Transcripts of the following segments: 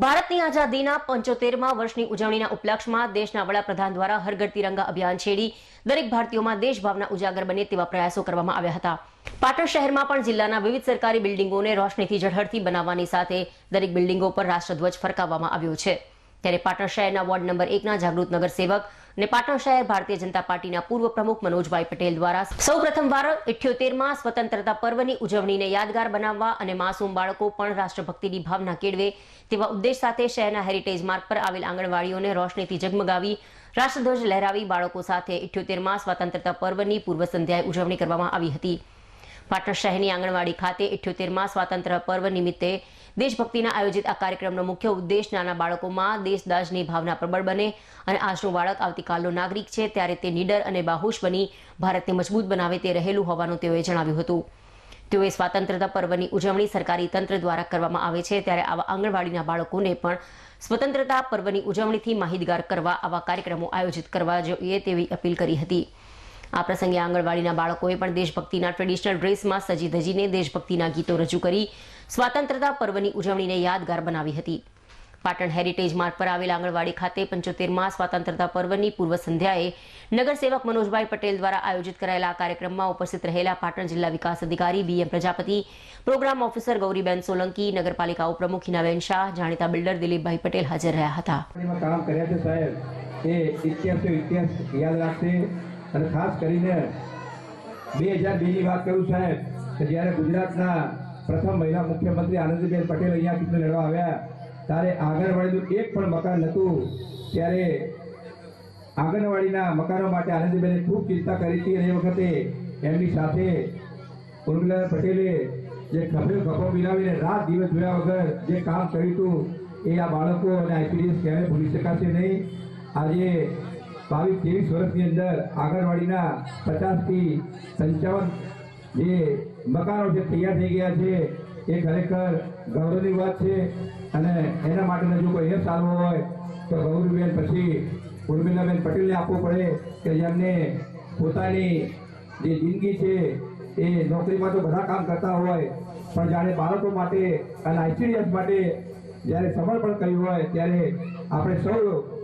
ભારતની આઝાદીના પંચોતેરમાં વર્ષની ઉજવણીના ઉપલક્ષમાં દેશના વડાપ્રધાન દ્વારા હરઘર તિરંગા અભિયાન છેડી દરેક ભારતીયોમાં દેશભાવના ઉજાગર બને તેવા પ્રયાસો કરવામાં આવ્યા હતા. પાટણ શહેરમાં પણ જિલ્લાના વિવિધ સરકારી બિલ્ડિંગોને રોશનીથી ઝળહળતી બનાવવાની સાથે દરેક બિલ્ડિંગો પર રાષ્ટ્રધ્વજ ફરકાવવામાં આવ્યો છે. ત્યારે પાટણ શહેરના વોર્ડ નંબર એકના જાગૃત નગર સેવક અને પાટણ શહેર ભારતીય જનતા પાર્ટીના પૂર્વ પ્રમુખ મનોજભાઈ પટેલ દ્વારા સૌ પ્રથમવાર ઇઠ્યોતેરમાં સ્વતંત્રતા પર્વની ઉજવણીને યાદગાર બનાવવા અને માસૂમ બાળકો પણ રાષ્ટ્રભક્તિની ભાવના કેળવે તેવા ઉદ્દેશ સાથે શહેરના હેરિટેજ માર્ગ પર આવેલ આંગણવાડીઓને રોશનીથી જગમગાવી રાષ્ટ્રધ્વજ લહેરાવી બાળકો સાથે ઇઠ્યોતેરમાં સ્વતંત્રતા પર્વની પૂર્વ સંધ્યાએ ઉજવણી કરવામાં આવી હતી. પાટણ શહેરની આંગણવાડી ખાતે ઇઠ્યોતેરમાં સ્વાતંત્ર્ય પર્વ નિમિત્તે દેશભક્તિના આયોજિત આ કાર્યક્રમનો મુખ્ય ઉદ્દેશ નાના બાળકોમાં દેશદાજની ભાવના પ્રબળ બને અને આજનું બાળક આવતીકાલનો નાગરિક છે, ત્યારે તે નીડર અને બાહુશ બની ભારતને મજબૂત બનાવે તે રહેલું હોવાનું તેઓએ જણાવ્યું હતું. તેઓએ સ્વાતંત્રતા પર્વની ઉજવણી સરકારી તંત્ર દ્વારા કરવામાં આવે છે, ત્યારે આવા આંગણવાડીના બાળકોને પણ સ્વતંત્રતા પર્વની ઉજવણીથી માહિતગાર કરવા આવા કાર્યક્રમો આયોજિત કરવા જોઈએ તેવી અપીલ કરી હતી. આ પ્રસંગે આંગણવાડીના બાળકોએ પણ દેશભક્તિના ટ્રેડિશનલ ડ્રેસમાં સજી ધજીને દેશભક્તિના ગીતો રજૂ કરી સ્વાતંત્રતા પર્વની ઉજવણીને યાદગાર બનાવી હતી. પાટણ હેરિટેજ માર્ગ પર આવેલ આંગણવાડી ખાતે પંચોતેરમાં સ્વાતંત્રતા પર્વની પૂર્વ સંધ્યાએ નગરસેવક મનોજભાઈ પટેલ દ્વારા આયોજિત કરાયેલા આ કાર્યક્રમમાં ઉપસ્થિત રહેલા પાટણ જિલ્લા વિકાસ અધિકારી BM Prajapati, programme officer Gauriben Solanki નગરપાલિકા ઉપપ્રમુખ હિનાબેન શાહ, જાણીતા બિલ્ડર દિલીપભાઈ પટેલ હાજર રહ્યા હતા. કામ કર્યા છે સાહેબ. એ ઇતિહાસ ઇતિહાસ યાદ રાખશે. અને ખાસ કરીને બે હજાર બેની વાત કરું સાહેબ, કે જ્યારે ગુજરાતના પ્રથમ મહિલા મુખ્યમંત્રી આનંદીબેન પટેલ અહીંયા ચૂંટણી લડવા આવ્યા, ત્યારે આંગણવાડીનું એક પણ મકાન નહોતું. ત્યારે આંગણવાડીના મકાનો માટે આનંદીબેને ખૂબ ચિંતા કરી હતી અને એ વખતે એમની સાથે ઉર્મિલા પટેલે જે ખભે ખભો મિલાવીને રાત દિવસ જોયા વગર જે કામ કર્યું હતું, એ આ બાળકો અને આઈપીડીએસ ક્યારેય ભૂલી શકાશે નહીં. આજે બાવીસ ત્રેવીસ વર્ષની અંદર આંગણવાડીના પચાસથી પંચાવન જે મકાનો જે તૈયાર થઈ ગયા છે, એ ખરેખર ગૌરવની વાત છે. અને એના માટેનો જો કોઈ એ સારો હોય, તો ગૌરીબેન પછી ઉર્મિલાબેન પટેલને આપવો પડે કે જેમને પોતાની જે જિંદગી છે, એ નોકરીમાં તો બધા કામ કરતા હોય, પણ જાણે બાળકો માટે અને આઈસીડીએસ માટે જ્યારે સમર્પણ કર્યું હોય, ત્યારે આપણે સૌ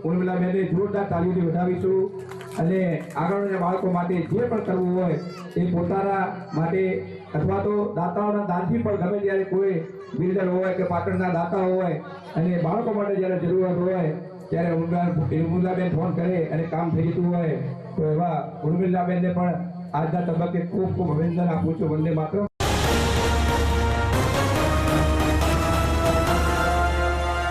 ઉર્મિલાબેનને જોરદાર તાલીઓથી વધાવીશું અને આગળના બાળકો માટે જે પણ કરવું હોય એ પોતાના માટે અથવા તો દાતાઓના દાનથી પણ ગમે ત્યારે કોઈ બિલ્ડર હોય કે પાટણના દાતા હોય અને બાળકો માટે જ્યારે જરૂરત હોય ત્યારે ઉર્મિલા ઉર્મિલાબેન ફોન કરે અને કામ થઈ જતું હોય, તો એવા ઉર્મિલાબેનને પણ આજના તબક્કે ખૂબ ખૂબ અભિનંદન આપું છું. વંદે માત્ર